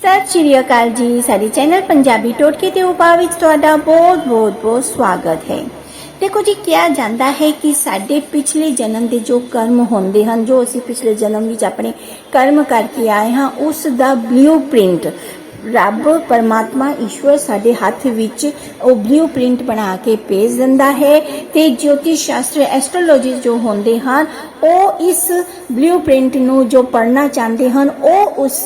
ਸਤਿ ਸ਼੍ਰੀ ਅਕਾਲ ਜੀ। ਸਾਡੇ ਚੈਨਲ ਪੰਜਾਬੀ ਟੋਟਕੇ ਤੇ ਉਪਾਅ ਵਿੱਚ ਤੁਹਾਡਾ ਬਹੁਤ ਬਹੁਤ ਬਹੁਤ ਸਵਾਗਤ ਹੈ। ਦੇਖੋ ਜੀ, ਕਿਹਾ ਜਾਂਦਾ ਹੈ ਕਿ ਸਾਡੇ ਪਿਛਲੇ ਜਨਮ ਦੇ ਜੋ ਕਰਮ ਹੁੰਦੇ ਹਨ, ਜੋ ਅਸੀਂ ਪਿਛਲੇ ਜਨਮ ਵਿੱਚ ਆਪਣੇ ਕਰਮ ਕਰਕੇ ਆਏ ਹਾਂ, ਉਸ ਦਾ ਬਲੂਪ੍ਰਿੰਟ ਰੱਬ ਪਰਮਾਤਮਾ ਈਸ਼ਵਰ ਸਾਡੇ ਹੱਥ ਵਿੱਚ ਉਹ ਬਲੂਪ੍ਰਿੰਟ ਬਣਾ ਕੇ ਭੇਜ ਦਿੰਦਾ ਹੈ ਤੇ ਜੋਤਿਸ਼ ਸ਼ਾਸਤਰ ਐਸਟ੍ਰੋਲੋਜੀ ਜੋ ਹੁੰਦੇ ਹਨ, ਉਹ ਇਸ ਬਲੂਪ੍ਰਿੰਟ ਨੂੰ ਜੋ ਪੜਨਾ ਚਾਹੁੰਦੇ ਹਨ, ਉਹ ਉਸ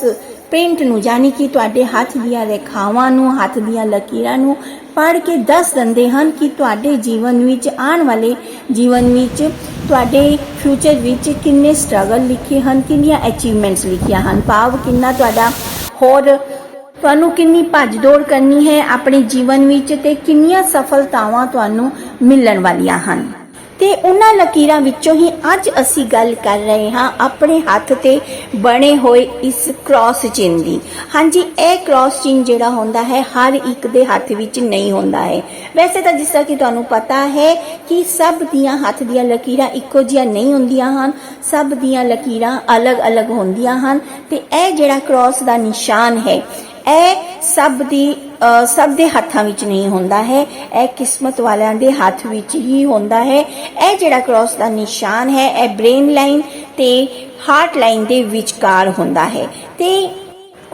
ਪ੍ਰਿੰਟ ਨੂੰ, ਯਾਨੀ ਕਿ ਤੁਹਾਡੇ ਹੱਥ ਦੀਆਂ ਰੇਖਾਵਾਂ ਨੂੰ, ਹੱਥ ਦੀਆਂ ਲਕੀਰਾਂ ਨੂੰ ਪੜ੍ਹ ਕੇ ਦੱਸ ਦਿੰਦੇ ਹਨ ਕਿ ਤੁਹਾਡੇ ਜੀਵਨ ਵਿੱਚ ਆਉਣ ਵਾਲੇ ਜੀਵਨ ਵਿੱਚ ਤੁਹਾਡੇ ਫਿਊਚਰ ਵਿੱਚ ਕਿੰਨੇ ਸਟਰਗਲ ਲਿਖੇ ਹਨ, ਕਿੰਨੀਆਂ ਅਚੀਵਮੈਂਟਸ ਲਿਖੀਆਂ ਹਨ। ਭਾਵ ਕਿੰਨਾ ਤੁਹਾਡਾ ਹੋਰ ਤੁਹਾਨੂੰ ਕਿੰਨੀ ਭੱਜ ਦੌੜ ਕਰਨੀ ਹੈ ਆਪਣੇ ਜੀਵਨ ਵਿੱਚ ਤੇ ਕਿੰਨੀਆਂ ਸਫਲਤਾਵਾਂ ਤੁਹਾਨੂੰ ਮਿਲਣ ਵਾਲੀਆਂ ਹਨ। ਤੇ ਉਹਨਾਂ ਲਕੀਰਾਂ ਵਿੱਚੋਂ ਹੀ ਅੱਜ ਅਸੀਂ ਗੱਲ ਕਰ ਰਹੇ ਹਾਂ ਆਪਣੇ ਹੱਥ ਤੇ ਬਣੇ ਹੋਏ ਇਸ ਕ੍ਰਾਸ ਚਿੰਨ ਦੀ। ਹਾਂਜੀ, ਇਹ ਕ੍ਰਾਸ ਚਿੰਨ ਜਿਹੜਾ ਹੁੰਦਾ ਹੈ, ਹਰ ਇੱਕ ਦੇ ਹੱਥ ਵਿੱਚ ਨਹੀਂ ਹੁੰਦਾ ਹੈ। ਵੈਸੇ ਤਾਂ ਜਿਸ ਤਰ੍ਹਾਂ ਕਿ ਤੁਹਾਨੂੰ ਪਤਾ ਹੈ ਕਿ ਸਭ ਦੀਆਂ ਹੱਥ ਦੀਆਂ ਲਕੀਰਾਂ ਇੱਕੋ ਜਿਹੀਆਂ ਨਹੀਂ ਹੁੰਦੀਆਂ ਹਨ, ਸਭ ਦੀਆਂ ਲਕੀਰਾਂ ਅਲੱਗ-ਅਲੱਗ ਹੁੰਦੀਆਂ ਹਨ ਤੇ ਇਹ ਜਿਹੜਾ ਕ੍ਰਾਸ ਦਾ ਨਿਸ਼ਾਨ ਹੈ ਇਹ ਸਭ ਦੀ ਸਭ ਦੇ ਹੱਥਾਂ ਵਿੱਚ ਨਹੀਂ ਹੁੰਦਾ ਹੈ। ਇਹ ਕਿਸਮਤ ਵਾਲਿਆਂ ਦੇ ਹੱਥ ਵਿੱਚ ਹੀ ਹੁੰਦਾ ਹੈ। ਇਹ ਜਿਹੜਾ ਕ੍ਰਾਸ ਦਾ ਨਿਸ਼ਾਨ ਹੈ, ਇਹ ਬ੍ਰੇਨ ਲਾਈਨ ਤੇ ਹਾਰਟ ਲਾਈਨ ਦੇ ਵਿਚਕਾਰ ਹੁੰਦਾ ਹੈ। ਤੇ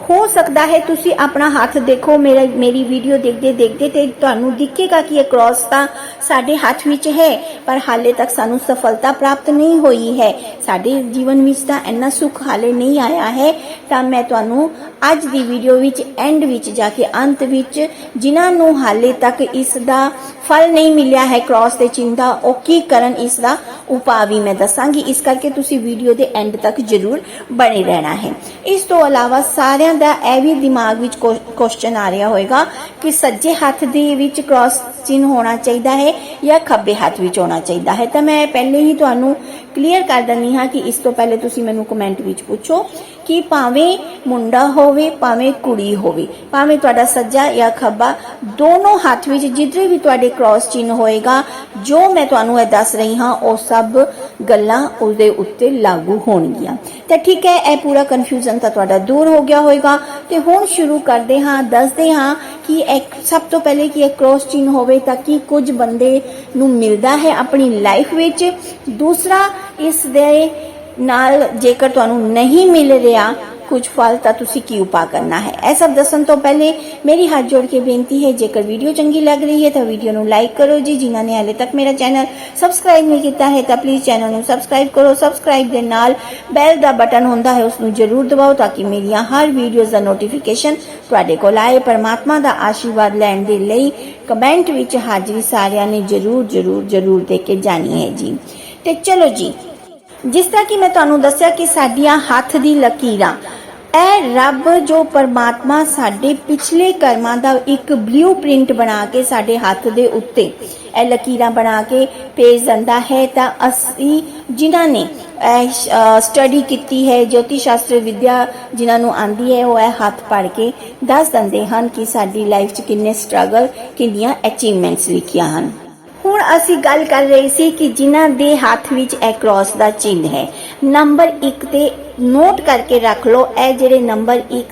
ਹੋ ਸਕਦਾ ਹੈ ਤੁਸੀਂ ਆਪਣਾ ਹੱਥ ਦੇਖੋ, ਮੇਰਾ, ਮੇਰੀ ਵੀਡੀਓ ਦੇਖਦੇ ਦੇਖਦੇ ਤੇ ਤੁਹਾਨੂੰ ਦਿਖੇਗਾ ਕਿ ਇਹ ਕ੍ਰਾਸ ਤਾਂ ਸਾਡੇ ਹੱਥ ਵਿੱਚ ਹੈ, ਪਰ ਹਾਲੇ ਤੱਕ ਸਾਨੂੰ ਸਫਲਤਾ ਪ੍ਰਾਪਤ ਨਹੀਂ ਹੋਈ ਹੈ। ਸਾਡੇ ਜੀਵਨ ਵਿੱਚ ਤਾਂ ਇੰਨਾ ਸੁੱਖ ਹਾਲੇ ਨਹੀਂ ਆਇਆ ਹੈ, ਤਾਂ ਮੈਂ ਤੁਹਾਨੂੰ ਅੱਜ ਦੀ ਵੀਡੀਓ ਵਿੱਚ ਐਂਡ ਵਿੱਚ ਜਾ ਕੇ, ਅੰਤ ਵਿੱਚ ਜਿਨ੍ਹਾਂ ਨੂੰ ਹਾਲੇ ਤੱਕ ਇਸ ਦਾ ਫਲ ਨਹੀਂ ਮਿਲਿਆ ਹੈ ਕ੍ਰਾਸ ਦੇ ਚਿੰਨ੍ਹ ਉਹ ਕੀ ਕਰਨ ਇਸ ਦਾ ਉਪਾਅ ਵੀ ਮੈਂ ਦੱਸਾਂਗੀ। ਇਸ ਕਰਕੇ ਤੁਸੀਂ ਵੀਡੀਓ ਦੇ ਐਂਡ ਤੱਕ ਜ਼ਰੂਰ ਬਣੇ ਰਹਿਣਾ ਹੈ। ਇਸ ਤੋਂ ਇਲਾਵਾ ਸਾਰਿਆਂ ਦਾ ਇਹ ਵੀ ਦਿਮਾਗ ਵਿੱਚ ਕੁਐਸਚਨ ਆ ਰਿਹਾ ਹੋਵੇਗਾ ਕਿ ਸੱਜੇ ਹੱਥ ਦੇ ਵਿੱਚ ਕ੍ਰਾਸ ਚਿੰਨ੍ਹ ਹੋਣਾ ਚਾਹੀਦਾ ਹੈ ਜਾਂ ਖੱਬੇ ਹੱਥ ਵਿੱਚ ਹੋਣਾ ਚਾਹੀਦਾ ਹੈ? ਤਾਂ ਮੈਂ ਪਹਿਲੇ ਹੀ ਤੁਹਾਨੂੰ ਕਲੀਅਰ ਕਰ ਦਿੰਦੀ ਹਾਂ ਕਿ ਇਸ ਤੋਂ ਪਹਿਲੇ ਤੁਸੀਂ ਮੈਨੂੰ ਕਮੈਂਟ ਵਿੱਚ ਪੁੱਛੋ ਕਿ ਭਾਵੇਂ ਮੁੰਡਾ ਹੋਵੇ, ਭਾਵੇਂ ਕੁੜੀ ਹੋਵੇ, ਭਾਵੇਂ ਤੁਹਾਡਾ ਸੱਜਾ ਜਾਂ ਖੱਬਾ, ਦੋਨੋਂ ਹੱਥ ਵਿੱਚ ਜਿੱਧਰੇ ਵੀ ਤੁਹਾਡੇ ਕ੍ਰਾਸ ਚਿੰਨ੍ਹ ਹੋਏਗਾ, ਜੋ ਮੈਂ ਤੁਹਾਨੂੰ ਇਹ ਦੱਸ ਰਹੀ ਹਾਂ, ਉਹ ਸਭ ਗੱਲਾਂ ਉਸਦੇ ਉੱਤੇ ਲਾਗੂ ਹੋਣਗੀਆਂ। ਤਾਂ ਠੀਕ ਹੈ, ਇਹ ਪੂਰਾ ਕਨਫਿਊਜ਼ਨ ਤਾਂ ਤੁਹਾਡਾ ਦੂਰ ਹੋ ਗਿਆ ਹੋਵੇਗਾ ਤੇ ਹੁਣ ਸ਼ੁਰੂ ਕਰਦੇ ਹਾਂ, ਦੱਸਦੇ ਹਾਂ ਕਿ ਇੱਕ ਸਭ ਤੋਂ ਪਹਿਲੇ ਕਿ ਇਹ ਕ੍ਰਾਸ ਚਿੰਨ੍ਹ ਹੋਵੇ ਤਾਂ ਕਿ ਕੁਝ ਬੰਦੇ ਨੂੰ ਮਿਲਦਾ ਹੈ ਆਪਣੀ ਲਾਈਫ ਵਿੱਚ। ਦੂਸਰਾ, ਇਸ ਦੇ ਨਾਲ ਜੇਕਰ ਤੁਹਾਨੂੰ ਨਹੀਂ ਮਿਲ ਰਿਹਾ ਕੁਝ ਫਲ, ਤਾਂ ਤੁਸੀਂ ਕੀ ਉਪਾਅ ਕਰਨਾ ਹੈ? ਇਹ ਸਭ ਦੱਸਣ ਤੋਂ ਪਹਿਲੇ ਮੇਰੀ ਹੱਥ ਜੋੜ ਕੇ ਬੇਨਤੀ ਹੈ, ਜੇਕਰ ਵੀਡੀਓ ਚੰਗੀ ਲੱਗ ਰਹੀ ਹੈ ਤਾਂ ਵੀਡੀਓ ਨੂੰ ਲਾਈਕ ਕਰੋ ਜੀ। ਜਿਨ੍ਹਾਂ ਨੇ ਹਾਲੇ ਤੱਕ ਮੇਰਾ ਚੈਨਲ ਸਬਸਕ੍ਰਾਈਬ ਨਹੀਂ ਕੀਤਾ ਹੈ, ਤਾਂ ਪਲੀਜ਼ ਚੈਨਲ ਨੂੰ ਸਬਸਕ੍ਰਾਈਬ ਕਰੋ। ਸਬਸਕ੍ਰਾਈਬ ਦੇ ਨਾਲ ਬੈਲ ਦਾ ਬਟਨ ਹੁੰਦਾ ਹੈ, ਉਸ ਨੂੰ ਜ਼ਰੂਰ ਦਬਾਓ ਤਾਂ ਕਿ ਮੇਰੀਆਂ ਹਰ ਵੀਡੀਓਜ਼ ਦਾ ਨੋਟੀਫਿਕੇਸ਼ਨ ਤੁਹਾਡੇ ਕੋਲ ਆਏ। ਪਰਮਾਤਮਾ ਦਾ ਆਸ਼ੀਰਵਾਦ ਲੈਣ ਦੇ ਲਈ ਕਮੈਂਟ ਵਿੱਚ ਹਾਜ਼ਰੀ ਸਾਰਿਆਂ ਨੇ ਜ਼ਰੂਰ ਜ਼ਰੂਰ ਜ਼ਰੂਰ ਦੇ ਕੇ ਜਾਣੀ ਹੈ ਜੀ। ਤੇ ਚਲੋ ਜੀ ਜਿਸ ਤਰ੍ਹਾਂ ਕਿ ਮੈਂ ਤੁਹਾਨੂੰ ਦੱਸਿਆ ਕਿ ਸਾਡੀਆਂ ਹੱਥ ਦੀ ਲਕੀਰਾਂ, ਇਹ ਰੱਬ ਜੋ ਪਰਮਾਤਮਾ ਸਾਡੇ ਪਿਛਲੇ ਕਰਮਾਂ ਦਾ ਇੱਕ ਬਲੂਪ੍ਰਿੰਟ ਬਣਾ ਕੇ ਸਾਡੇ ਹੱਥ ਦੇ ਉੱਤੇ ਇਹ ਲਕੀਰਾਂ ਬਣਾ ਕੇ ਭੇਜ ਦਿੰਦਾ ਹੈ, ਤਾਂ ਅਸੀਂ ਜਿਨ੍ਹਾਂ ਨੇ ਸਟੱਡੀ ਕੀਤੀ ਹੈ ਜੋਤੀ ਸ਼ਾਸਤਰ ਵਿਦਿਆ ਜਿਨ੍ਹਾਂ ਨੂੰ ਆਂਦੀ ਹੈ, ਉਹ ਇਹ ਹੱਥ ਪੜ ਕੇ ਦੱਸ ਦਿੰਦੇ ਹਨ ਕਿ ਸਾਡੀ ਲਾਈਫ 'ਚ ਕਿੰਨੇ ਸਟਰਗਲ ਕਿੰਨੀਆਂ ਅਚੀਵਮੈਂਟਸ ਲਿਖੀਆਂ ਹਨ। ਹੁਣ ਅਸੀਂ ਗੱਲ ਕਰ ਰਹੇ ਸੀ ਕਿ ਜਿਨ੍ਹਾਂ ਦੇ ਹੱਥ ਵਿੱਚ ਇਹ ਕ੍ਰਾਸ ਦਾ ਚਿੰਨ੍ਹ ਹੈ। ਨੰਬਰ 1 ਤੇ ਨੋਟ ਕਰਕੇ ਰੱਖ ਲਓ ਇਹ ਜਿਹੜੇ ਨੰਬਰ 1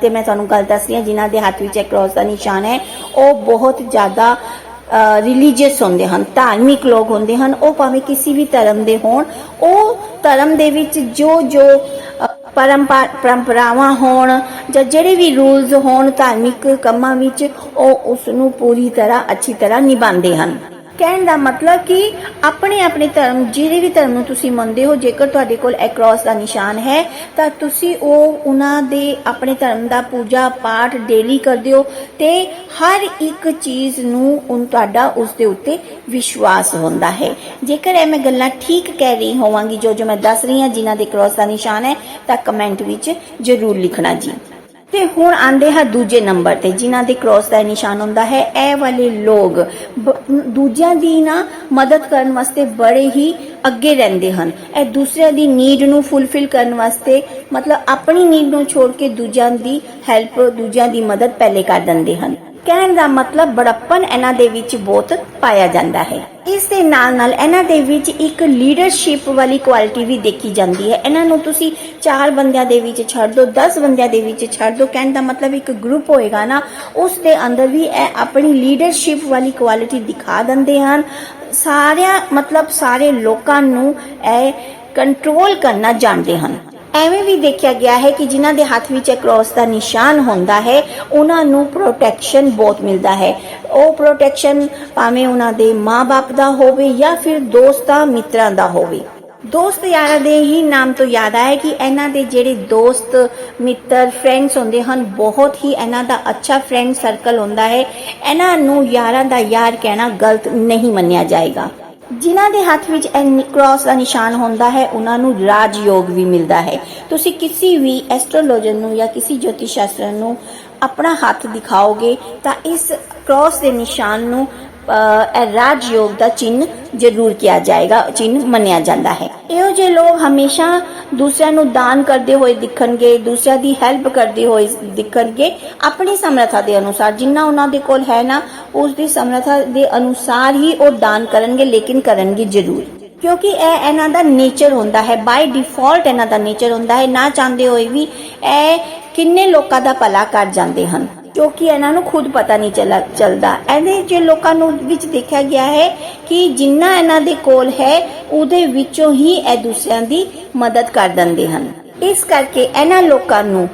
ਤੇ ਮੈਂ ਤੁਹਾਨੂੰ ਗੱਲ ਦੱਸ ਰਹੀ ਹਾਂ ਜਿਨ੍ਹਾਂ ਦੇ ਹੱਥ ਵਿੱਚ ਇਹ ਕ੍ਰਾਸ ਦਾ ਨਿਸ਼ਾਨ ਹੈ ਉਹ ਬਹੁਤ ਜ਼ਿਆਦਾ ਰਿਲੀਜੀਅਸ ਹੁੰਦੇ ਹਨ ਧਾਰਮਿਕ ਲੋਕ ਹੁੰਦੇ ਹਨ ਉਹ ਭਾਵੇਂ ਕਿਸੇ ਵੀ ਧਰਮ ਦੇ ਹੋਣ ਉਹ ਧਰਮ ਦੇ ਵਿੱਚ ਜੋ ਜੋ ਅ, ਪਰੰਪਰਾਵਾਂ ਹੋਣ ਜਾਂ ਜਿਹੜੇ ਵੀ ਰੂਲਸ ਹੋਣ ਧਾਰਮਿਕ ਕੰਮਾਂ ਵਿੱਚ ਉਹ ਉਸ ਨੂੰ ਪੂਰੀ ਤਰ੍ਹਾਂ ਅੱਛੀ ਤਰ੍ਹਾਂ ਨਿਭਾਉਂਦੇ ਹਨ। ਕਹਿਣ ਦਾ ਮਤਲਬ ਕਿ ਆਪਣੇ ਆਪਣੇ ਧਰਮ, ਜਿਹੜੇ ਵੀ ਧਰਮ ਨੂੰ ਤੁਸੀਂ ਮੰਨਦੇ ਹੋ, ਜੇਕਰ ਤੁਹਾਡੇ ਕੋਲ ਐਕਰੋਸ ਦਾ ਨਿਸ਼ਾਨ ਹੈ, ਤਾਂ ਤੁਸੀਂ ਉਹ ਉਹਨਾਂ ਦੇ ਆਪਣੇ ਧਰਮ ਦਾ ਪੂਜਾ ਪਾਠ ਡੇਲੀ ਕਰਦੇ ਹੋ ਤੇ ਹਰ ਇੱਕ ਚੀਜ਼ ਨੂੰ ਉਹ ਤੁਹਾਡਾ ਉਸ ਦੇ ਉੱਤੇ ਵਿਸ਼ਵਾਸ ਹੁੰਦਾ ਹੈ। ਜੇਕਰ ਇਹ ਮੈਂ ਗੱਲਾਂ ਠੀਕ ਕਹਿ ਰਹੀ ਹੋਵਾਂਗੀ ਜੋ ਜੋ ਮੈਂ ਦੱਸ ਰਹੀ ਹਾਂ, ਜਿਨ੍ਹਾਂ ਦੇ ਕ੍ਰਾਸ ਦਾ ਨਿਸ਼ਾਨ ਹੈ, ਤਾਂ ਕਮੈਂਟ ਵਿੱਚ ਜ਼ਰੂਰ ਲਿਖਣਾ ਜੀ। ਤੇ ਹੁਣ ਆਂਦੇ ਹੈ ਦੂਜੇ ਨੰਬਰ ਤੇ, ਜਿਨ੍ਹਾਂ ਦੇ ਕ੍ਰਾਸ ਦਾ ਨਿਸ਼ਾਨ ਹੁੰਦਾ ਹੈ, ਇਹ ਵਾਲੇ ਲੋਕ ਬ- ਦੂਜਿਆਂ ਦੀ ਨਾ ਮਦਦ ਕਰਨ ਵਾਸਤੇ ਬੜੇ ਹੀ ਅੱਗੇ ਰਹਿੰਦੇ ਹਨ। ਇਹ ਦੂਸਰਿਆਂ ਦੀ ਨੀਡ ਨੂੰ ਫੁੱਲਫਿਲ ਕਰਨ ਵਾਸਤੇ, ਮਤਲਬ ਆਪਣੀ ਨੀਡ ਨੂੰ ਛੋੜ ਕੇ ਦੂਜਿਆਂ ਦੀ ਹੈਲਪ ਦੂਜਿਆਂ ਦੀ ਮਦਦ ਪਹਿਲੇ ਕਰ ਦਿੰਦੇ ਹਨ। ਕਹਿਣ ਦਾ ਮਤਲਬ ਬੜਪਨ ਇਹਨਾਂ ਦੇ ਵਿੱਚ ਬਹੁਤ ਪਾਇਆ ਜਾਂਦਾ ਹੈ। ਇਸ ਦੇ ਨਾਲ ਨਾਲ ਇਹਨਾਂ ਦੇ ਵਿੱਚ ਇੱਕ ਲੀਡਰਸ਼ਿਪ ਵਾਲੀ ਕੁਆਲਿਟੀ ਵੀ ਦੇਖੀ ਜਾਂਦੀ ਹੈ। ਇਹਨਾਂ ਨੂੰ ਤੁਸੀਂ ਚਾਰ ਬੰਦਿਆਂ ਦੇ ਵਿੱਚ ਛੱਡ ਦਿਓ 10 ਬੰਦਿਆਂ ਦੇ ਵਿੱਚ ਛੱਡ ਦਿਓ ਕਹਿਣ ਦਾ ਮਤਲਬ ਇੱਕ ਗਰੁੱਪ ਹੋਏਗਾ ਨਾ, ਉਸ ਦੇ ਅੰਦਰ ਵੀ ਇਹ ਆਪਣੀ ਲੀਡਰਸ਼ਿਪ ਵਾਲੀ ਕੁਆਲਿਟੀ ਦਿਖਾ ਦਿੰਦੇ ਹਨ। ਸਾਰਿਆਂ, ਮਤਲਬ ਸਾਰੇ ਲੋਕਾਂ ਨੂੰ ਇਹ ਕੰਟਰੋਲ ਕਰਨਾ ਜਾਣਦੇ ਹਨ। ਐਵੇਂ ਵੀ ਦੇਖਿਆ ਗਿਆ ਹੈ ਕਿ ਜਿਨ੍ਹਾਂ ਦੇ ਹੱਥ ਵਿੱਚ ਕ੍ਰੋਸ ਦਾ ਨਿਸ਼ਾਨ ਹੁੰਦਾ ਹੈ, ਉਹਨਾਂ ਨੂੰ ਪ੍ਰੋਟੈਕਸ਼ਨ ਬਹੁਤ ਮਿਲਦਾ ਹੈ। ਉਹ ਪ੍ਰੋਟੈਕਸ਼ਨ ਭਾਵੇਂ ਉਹਨਾਂ ਦੇ ਮਾਪੇ ਦਾ ਹੋਵੇ ਜਾਂ ਫਿਰ ਦੋਸਤਾਂ, ਮਿੱਤਰਾਂ ਦਾ ਹੋਵੇ। ਦੋਸਤ ਯਾਰਾਂ ਦੇ ਹੀ ਨਾਮ ਤੋਂ ਯਾਦ ਆਇਆ ਕਿ ਇਹਨਾਂ ਦੇ ਜਿਹੜੇ ਦੋਸਤ, ਮਿੱਤਰ ਫਰੈਂਡਸ ਹੁੰਦੇ ਹਨ, ਬਹੁਤ ਹੀ ਇਹਨਾਂ ਦਾ ਅੱਛਾ ਫਰੈਂਡ ਸਰਕਲ ਹੁੰਦਾ ਹੈ। ਇਹਨਾਂ ਨੂੰ ਯਾਰਾਂ ਦਾ ਯਾਰ ਕਹਿਣਾ ਗਲਤ ਨਹੀਂ ਮੰਨਿਆ ਜਾਏਗਾ। ਜਿਨ੍ਹਾਂ ਦੇ ਹੱਥ ਵਿੱਚ ਇਹ ਕ੍ਰਾਸ ਦਾ ਨਿਸ਼ਾਨ ਹੁੰਦਾ ਹੈ, ਉਹਨਾਂ ਨੂੰ ਰਾਜ ਯੋਗ ਵੀ ਮਿਲਦਾ ਹੈ। ਤੁਸੀਂ ਕਿਸੇ ਵੀ ਐਸਟ੍ਰੋਲੋਜਰ ਨੂੰ ਜਾਂ ਕਿਸੇ ਜੋਤਿਸ਼ ਸ਼ਾਸਤਰ ਨੂੰ ਆਪਣਾ ਹੱਥ ਦਿਖਾਓਗੇ ਤਾਂ ਇਸ ਕ੍ਰਾਸ ਦੇ ਨਿਸ਼ਾਨ ਨੂੰ ਇਹ ਰਾਜ ਯੋਗ ਦਾ ਚਿੰਨ ਜ਼ਰੂਰ ਕਿਹਾ ਜਾਏਗਾ ਚਿੰਨ ਮੰਨਿਆ ਜਾਂਦਾ ਹੈ। ਇਹੋ ਜਿਹੇ ਲੋਕ ਹਮੇਸ਼ਾ ਦੂਸਰਿਆਂ ਨੂੰ ਦਾਨ ਕਰਦੇ ਹੋਏ ਦਿਖਣਗੇ, ਦੂਸਰਿਆਂ ਦੀ ਹੈਲਪ ਕਰਦੇ ਹੋਏ ਦਿਖਣਗੇ, ਆਪਣੀ ਸਮਰੱਥਾ ਦੇ ਅਨੁਸਾਰ। ਜਿੰਨਾ ਉਹਨਾਂ ਦੇ ਕੋਲ ਹੈ ਨਾ, ਉਸ ਦੀ ਸਮਰੱਥਾ ਦੇ ਅਨੁਸਾਰ ਹੀ ਉਹ ਦਾਨ ਕਰਨਗੇ, ਲੇਕਿਨ ਕਰਨਗੇ ਜ਼ਰੂਰ। ਕਿਉਂਕਿ ਇਹ ਇਹਨਾਂ ਦਾ ਨੇਚਰ ਹੁੰਦਾ ਹੈ ਬਾਈ ਡਿਫਾਲਟ ਇਹਨਾਂ ਦਾ ਨੇਚਰ ਹੁੰਦਾ ਹੈ। ਨਾ ਚਾਹੁੰਦੇ ਹੋਏ ਵੀ ਇਹ ਕਿੰਨੇ ਲੋਕਾਂ ਦਾ ਭਲਾ ਕਰ ਜਾਂਦੇ ਹਨ। ਜੋ ਕਿ ਇਹਨਾਂ ਨੂੰ ਖੁਦ ਪਤਾ ਨਹੀਂ ਚੱਲਾ ਚੱਲਦਾ। ਇਹਦੇ ਜੇ ਲੋਕਾਂ ਨੂੰ ਵਿੱਚ ਦੇਖਿਆ ਗਿਆ ਹੈ ਕਿ ਜਿੰਨਾ ਇਹਨਾਂ ਦੇ ਕੋਲ ਹੈ, ਉਹਦੇ ਵਿੱਚੋਂ ਹੀ ਇਹ ਦੂਸਰਿਆਂ ਦੀ ਮਦਦ ਕਰ ਦਿੰਦੇ ਹਨ। ਇਸ ਕਰਕੇ ਇਹਨਾਂ ਲੋਕਾਂ ਨੂੰ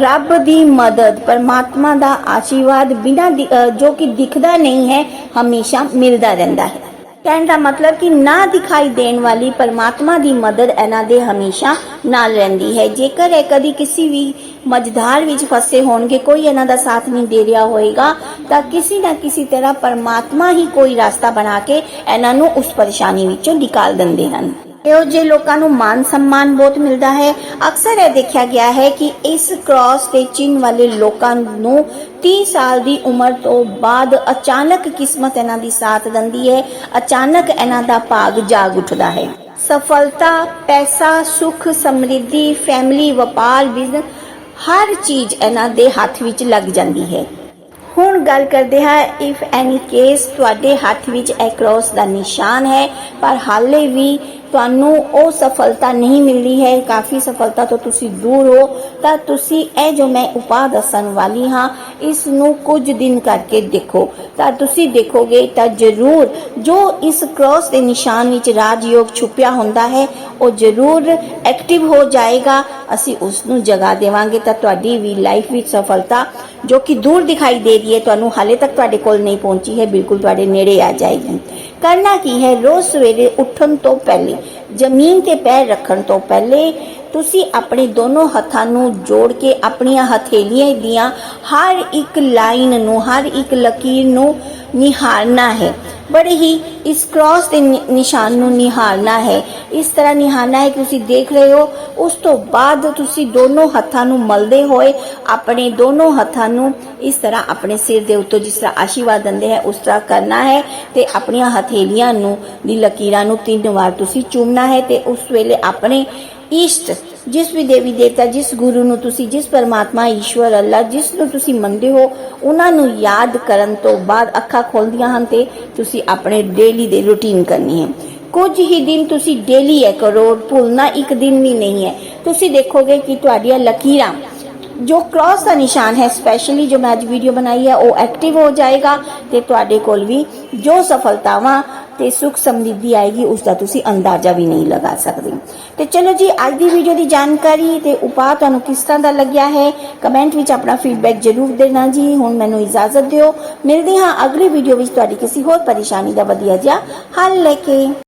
ਰੱਬ ਦੀ ਮਦਦ, ਪਰਮਾਤਮਾ ਦਾ ਆਸ਼ੀਰਵਾਦ ਬਿਨਾਂ ਜੋ ਕਿ ਦਿਖਦਾ ਨਹੀਂ ਹੈ, ਹਮੇਸ਼ਾ ਮਿਲਦਾ ਰਹਿੰਦਾ ਹੈ। ਕਹਿਣ ਦਾ ਮਤਲਬ ਕਿ ਨਾ ਦਿਖਾਈ ਦੇਣ ਵਾਲੀ ਪਰਮਾਤਮਾ ਦੀ ਮਦਦ ਇਹਨਾਂ ਦੇ ਹਮੇਸ਼ਾ ਨਾਲ ਰਹਿੰਦੀ ਹੈ। ਜੇਕਰ ਇਹ ਕਦੀ ਕਿਸੇ ਵੀ ਮਜਧਾਰ ਵਿੱਚ ਫਸੇ ਹੋਣਗੇ, ਕੋਈ ਇਹਨਾਂ ਦਾ ਸਾਥ ਨਹੀਂ ਦੇ ਰਿਹਾ ਹੋਏਗਾ, ਤਾਂ ਕਿਸੇ ਨਾ ਕਿਸੇ ਤਰ੍ਹਾਂ ਪਰਮਾਤਮਾ ਹੀ ਕੋਈ ਰਸਤਾ ਬਣਾ ਕੇ ਇਹਨਾਂ ਨੂੰ ਉਸ ਪਰੇਸ਼ਾਨੀ ਵਿੱਚੋਂ ਨਿਕਾਲ ਦਿੰਦੇ ਹਨ। ਇਹੋ ਜਿਹੇ ਲੋਕਾਂ ਨੂੰ ਮਾਨ ਸਨਮਾਨ ਬਹੁਤ ਮਿਲਦਾ ਹੈ, ਅਕਸਰ ਇਹ ਦੇਖਿਆ ਗਿਆ ਹੈ ਕਿ ਇਸ ਕ੍ਰਾਸ ਦੇ ਚਿੰਨ ਵਾਲੇ ਲੋਕਾਂ ਨੂੰ 30 ਸਾਲ ਦੀ ਉਮਰ ਤੋਂ ਬਾਅਦ ਅਚਾਨਕ ਕਿਸਮਤ ਇਹਨਾਂ ਦੀ ਸਾਥ ਦਿੰਦੀ ਹੈ, ਅਚਾਨਕ ਇਹਨਾਂ ਦਾ ਭਾਗ ਜਾਗ ਉੱਠਦਾ ਹੈ। ਸਫਲਤਾ, ਪੈਸਾ, ਸੁਖ, ਸਮਰਿੱਧੀ ਫੈਮਿਲੀ ਵਪਾਰ ਬਿਜ਼ਨਸ ਹਰ ਚੀਜ਼ ਇਹਨਾਂ ਦੇ ਹੱਥ ਵਿੱਚ ਲੱਗ ਜਾਂਦੀ ਹੈ। ਹੁਣ ਗੱਲ ਕਰਦੇ ਹਾਂ ਇਫ ਐਨੀ ਕੇਸ ਤੁਹਾਡੇ ਹੱਥ ਵਿੱਚ ਇਹ ਕ੍ਰੋਸ ਦਾ ਨਿਸ਼ਾਨ ਹੈ, ਪਰ ਹਾਲੇ ਵੀ ਤੁਹਾਨੂੰ ਉਹ ਸਫਲਤਾ ਨਹੀਂ ਮਿਲਦੀ ਹੈ, ਕਾਫੀ ਸਫਲਤਾ ਤੋਂ ਤੁਸੀਂ ਦੂਰ ਹੋ, ਤਾਂ ਤੁਸੀਂ ਇਹ ਜੋ ਮੈਂ ਉਪਾਅ ਦੱਸਣ ਵਾਲੀ ਹਾਂ, ਇਸ ਨੂੰ ਕੁਝ ਦਿਨ ਕਰਕੇ ਦੇਖੋ। ਤਾਂ ਤੁਸੀਂ ਦੇਖੋਗੇ ਤਾਂ ਜ਼ਰੂਰ ਜੋ ਇਸ ਕ੍ਰੋਸ ਦੇ ਨਿਸ਼ਾਨ ਵਿੱਚ ਰਾਜਯੋਗ ਛੁਪਿਆ ਹੁੰਦਾ ਹੈ, ਉਹ ਜ਼ਰੂਰ ਐਕਟਿਵ ਹੋ ਜਾਏਗਾ। ਅਸੀਂ ਉਸ ਨੂੰ ਜਗਾ ਦੇਵਾਂਗੇ ਤਾਂ ਤੁਹਾਡੀ ਵੀ ਲਾਈਫ ਵਿੱਚ ਸਫਲਤਾ ਜੋ ਕਿ ਦੂਰ ਦਿਖਾਈ ਦੇ ਰਹੀ ਹੈ, ਤੁਹਾਨੂੰ ਹਾਲੇ ਤੱਕ ਤੁਹਾਡੇ ਕੋਲ ਨਹੀਂ ਪਹੁੰਚੀ ਹੈ, ਬਿਲਕੁਲ ਤੁਹਾਡੇ ਨੇੜੇ ਆ ਜਾਏਗੀ। ਕਰਨਾ ਕੀ ਹੈ? ਰੋਜ਼ ਸਵੇਰੇ ਉੱਠਣ ਤੋਂ ਪਹਿਲੇ ਜ਼ਮੀਨ ਤੇ ਪੈਰ ਰੱਖਣ ਤੋਂ ਪਹਿਲੇ ਤੁਸੀਂ ਆਪਣੇ ਦੋਨੋਂ ਹੱਥਾਂ ਨੂੰ ਜੋੜ ਕੇ ਆਪਣੀਆਂ ਹਥੇਲੀਆਂ ਦੀਆਂ ਹਰ ਇੱਕ ਲਾਈਨ ਨੂੰ, ਹਰ ਇੱਕ ਲਕੀਰ ਨੂੰ ਨਿਹਾਰਨਾ ਹੈ। ਬੜੇ ਹੀ ਇਸ ਕ੍ਰਾਸ ਦੇ ਨਿ- ਨਿਸ਼ਾਨ ਨੂੰ ਨਿਹਾਰਨਾ ਹੈ। ਇਸ ਤਰ੍ਹਾਂ ਨਿਹਾਰਨਾ ਹੈ ਕਿ ਤੁਸੀਂ ਦੇਖ ਰਹੇ ਹੋ, ਉਸ ਤੋਂ ਬਾਅਦ ਤੁਸੀਂ ਦੋਨੋਂ ਹੱਥਾਂ ਨੂੰ ਮਲਦੇ ਹੋਏ ਆਪਣੇ ਦੋਨੋਂ ਹੱਥਾਂ ਨੂੰ ਇਸ ਤਰ੍ਹਾਂ ਆਪਣੇ ਸਿਰ ਦੇ ਉੱਤੋਂ ਜਿਸ ਤਰ੍ਹਾਂ ਆਸ਼ੀਰਵਾਦ ਦਿੰਦੇ ਹੈ, ਉਸ ਤਰ੍ਹਾਂ ਕਰਨਾ ਹੈ ਤੇ ਆਪਣੀਆਂ ਹਥੇਲੀਆਂ ਨੂੰ, ਦੀ ਲਕੀਰਾਂ ਨੂੰ ਤਿੰਨ ਵਾਰ ਤੁਸੀਂ ਚੁੰਮਣਾ ਹੈ ਤੇ ਉਸ ਵੇਲੇ ਆਪਣੇ ਇਸ਼ਟ, ਜਿਸ ਵੀ ਦੇਵੀ ਦੇਵਤਾ, ਜਿਸ ਗੁਰੂ ਨੂੰ ਤੁਸੀਂ, ਜਿਸ ਪਰਮਾਤਮਾ ਈਸ਼ਵਰ ਅੱਲਾ ਜਿਸ ਨੂੰ ਤੁਸੀਂ ਮੰਨਦੇ ਹੋ, ਉਹਨਾਂ ਨੂੰ ਯਾਦ ਕਰਨ ਤੋਂ ਬਾਅਦ ਅੱਖਾਂ ਖੋਲਦੀਆਂ ਹਨ ਤੇ ਤੁਸੀਂ ਆਪਣੇ ਡੇਲੀ ਦੇ ਰੁਟੀਨ ਕਰਨੀ ਹੈ। ਕੁਝ ਹੀ ਦਿਨ ਤੁਸੀਂ ਡੇਲੀ ਹੈ ਕਰੋ, ਭੁੱਲਣਾ ਇੱਕ ਦਿਨ ਵੀ ਨਹੀਂ ਹੈ। ਤੁਸੀਂ ਦੇਖੋਗੇ ਕਿ ਤੁਹਾਡੀਆਂ ਲਕੀਰਾਂ ਜੋ ਕ੍ਰਾਸ ਦਾ ਨਿਸ਼ਾਨ ਹੈ ਸਪੈਸ਼ਲੀ ਜੋ ਮੈਂ ਅੱਜ ਵੀਡੀਓ ਬਣਾਈ ਹੈ, ਉਹ ਐਕਟਿਵ ਹੋ ਜਾਏਗਾ ਤੇ ਤੁਹਾਡੇ ਕੋਲ ਵੀ ਜੋ ਸਫਲਤਾਵਾਂ ਤੇ ਸੁਖ ਸਮਰਿੱਧੀ ਆਏਗੀ, ਉਸ ਦਾ ਤੁਸੀਂ ਅੰਦਾਜ਼ਾ ਵੀ ਨਹੀਂ ਲਗਾ ਸਕਦੇ। ਤੇ ਚਲੋ ਜੀ, ਅੱਜ ਦੀ ਵੀਡੀਓ ਦੀ ਜਾਣਕਾਰੀ ਤੇ ਉਪਾਅ ਤੁਹਾਨੂੰ ਕਿਸ ਤਰ੍ਹਾਂ ਦਾ ਲੱਗਿਆ ਹੈ ਕਮੈਂਟ ਵਿੱਚ ਆਪਣਾ ਫੀਡਬੈਕ ਜ਼ਰੂਰ ਦੇਣਾ ਜੀ, ਹੁਣ ਮੈਨੂੰ ਇਜਾਜ਼ਤ ਦਿਓ। ਮਿਲਦੇ ਹਾਂ ਅਗਲੀ ਵੀਡੀਓ ਵਿੱਚ ਤੁਹਾਡੀ ਕਿਸੇ ਹੋਰ ਪਰੇਸ਼ਾਨੀ ਦਾ ਵਧੀਆ ਜਿਹਾ ਹੱਲ ਲੈ ਕੇ।